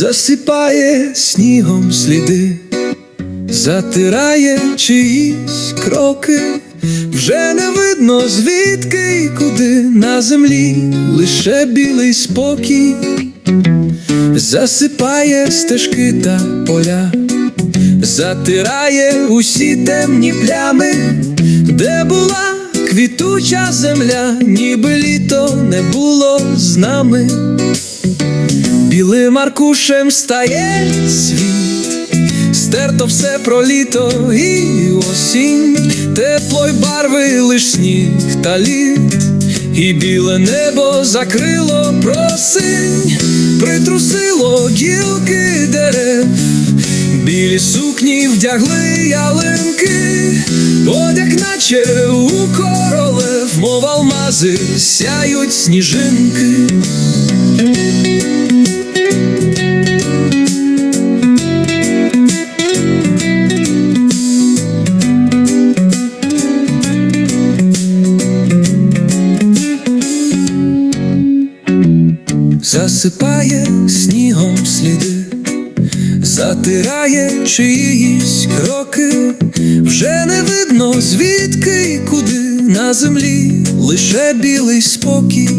засипає снігом сліди, затирає чиїсь кроки, вже не видно звідки й куди на землі лише білий спокій, засипає стежки та поля, затирає усі темні плями, де була квітуча земля, ніби літо не було з нами. Білим аркушем стає світ, стерто все про літо і осінь, тепло й барви лиш сніг та лід, і біле небо закрило просинь, притрусило гілки дерев, білі сукні вдягли ялинки, одяг наче у королев, мов алмази сяють сніжинки. Засипає снігом сліди, затирає чиїсь кроки, вже не видно звідки й куди. На землі лише білий спокій,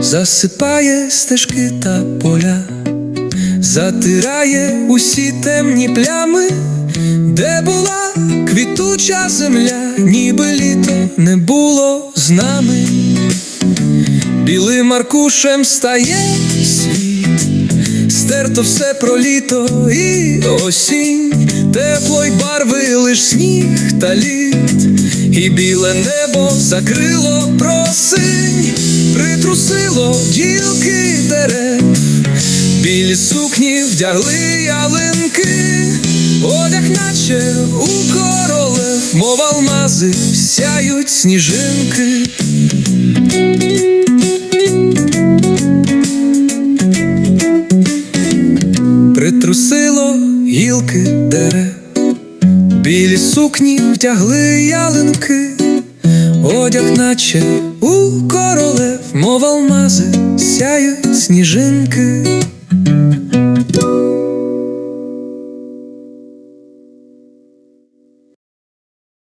засипає стежки та поля, затирає усі темні плями, де була квітуча земля, ніби літо не було з нами. Білим аркушем стає світ, стерто все про літо і осінь, тепло й барви лиш сніг та лід, і біле небо закрило просинь, притрусило ділки дерев, білі сукні вдягли ялинки, одяг наче у королев, мов алмази сяють сніжинки. Гілки дерев, білі сукні втягли ялинки, одяг, наче у королев, мов алмази, сяють сніжинки.